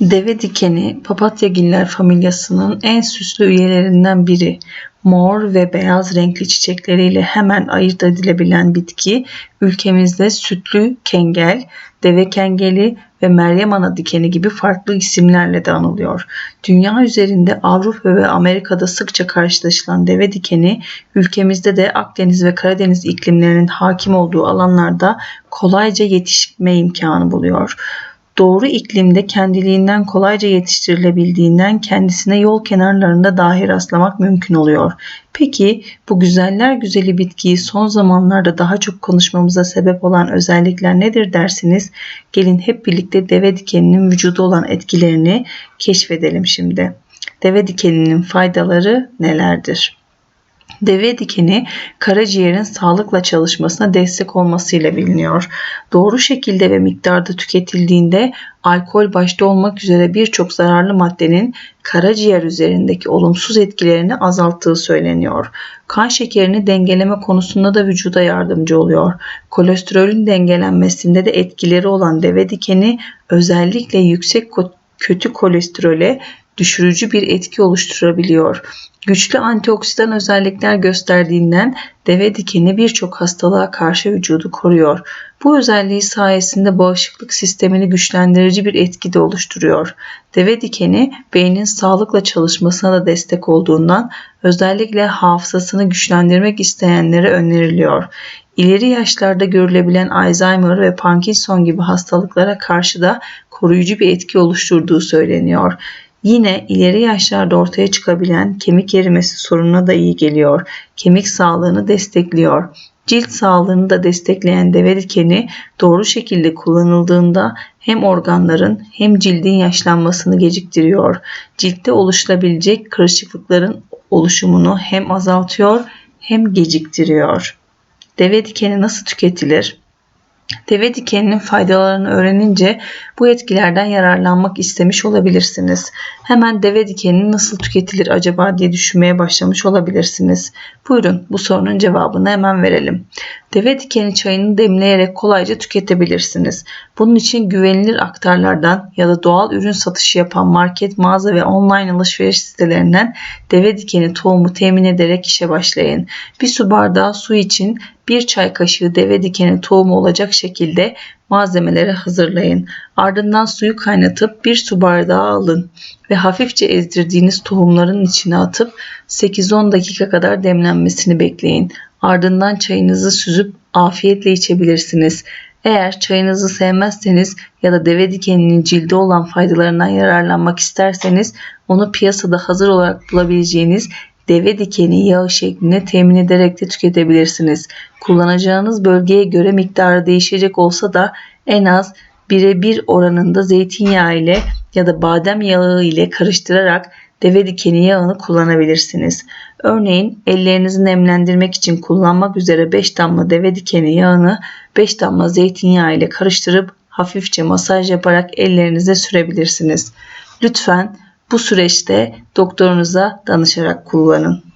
Deve dikeni papatyagiller familyasının en süslü üyelerinden biri. Mor ve beyaz renkli çiçekleriyle hemen ayırt edilebilen bitki ülkemizde sütlü kengel, deve kengeli ve Meryem Ana dikeni gibi farklı isimlerle de anılıyor. Dünya üzerinde Avrupa ve Amerika'da sıkça karşılaşılan deve dikeni ülkemizde de Akdeniz ve Karadeniz iklimlerinin hakim olduğu alanlarda kolayca yetişme imkanı buluyor doğru iklimde kendiliğinden kolayca yetiştirilebildiğinden kendisine yol kenarlarında dahi rastlamak mümkün oluyor. Peki bu güzeller güzeli bitkiyi son zamanlarda daha çok konuşmamıza sebep olan özellikler nedir dersiniz? Gelin hep birlikte deve dikeninin vücuda olan etkilerini keşfedelim şimdi. Deve dikeninin faydaları nelerdir? Deve dikeni karaciğerin sağlıkla çalışmasına destek olmasıyla biliniyor. Doğru şekilde ve miktarda tüketildiğinde alkol başta olmak üzere birçok zararlı maddenin karaciğer üzerindeki olumsuz etkilerini azalttığı söyleniyor. Kan şekerini dengeleme konusunda da vücuda yardımcı oluyor. Kolesterolün dengelenmesinde de etkileri olan deve dikeni özellikle yüksek kötü kolesterole düşürücü bir etki oluşturabiliyor. Güçlü antioksidan özellikler gösterdiğinden deve dikeni birçok hastalığa karşı vücudu koruyor. Bu özelliği sayesinde bağışıklık sistemini güçlendirici bir etki de oluşturuyor. Deve dikeni beynin sağlıkla çalışmasına da destek olduğundan özellikle hafızasını güçlendirmek isteyenlere öneriliyor. İleri yaşlarda görülebilen Alzheimer ve Parkinson gibi hastalıklara karşı da koruyucu bir etki oluşturduğu söyleniyor. Yine ileri yaşlarda ortaya çıkabilen kemik erimesi sorununa da iyi geliyor. Kemik sağlığını destekliyor. Cilt sağlığını da destekleyen deve dikeni doğru şekilde kullanıldığında hem organların hem cildin yaşlanmasını geciktiriyor. Ciltte oluşabilecek kırışıklıkların oluşumunu hem azaltıyor hem geciktiriyor. Deve dikeni nasıl tüketilir? Deve dikeninin faydalarını öğrenince bu etkilerden yararlanmak istemiş olabilirsiniz. Hemen deve dikeni nasıl tüketilir acaba diye düşünmeye başlamış olabilirsiniz. Buyurun bu sorunun cevabını hemen verelim. Deve dikeni çayını demleyerek kolayca tüketebilirsiniz. Bunun için güvenilir aktarlardan ya da doğal ürün satışı yapan market, mağaza ve online alışveriş sitelerinden deve dikeni tohumu temin ederek işe başlayın. Bir su bardağı su için bir çay kaşığı deve dikeni tohumu olacak şekilde malzemeleri hazırlayın. Ardından suyu kaynatıp bir su bardağı alın ve hafifçe ezdirdiğiniz tohumların içine atıp 8-10 dakika kadar demlenmesini bekleyin. Ardından çayınızı süzüp afiyetle içebilirsiniz. Eğer çayınızı sevmezseniz ya da deve dikeninin cilde olan faydalarından yararlanmak isterseniz onu piyasada hazır olarak bulabileceğiniz deve dikeni yağı şeklinde temin ederek de tüketebilirsiniz. Kullanacağınız bölgeye göre miktarı değişecek olsa da en az birebir oranında zeytinyağı ile ya da badem yağı ile karıştırarak deve dikeni yağını kullanabilirsiniz. Örneğin ellerinizi nemlendirmek için kullanmak üzere 5 damla deve dikeni yağını 5 damla zeytinyağı ile karıştırıp hafifçe masaj yaparak ellerinize sürebilirsiniz. Lütfen bu süreçte doktorunuza danışarak kullanın.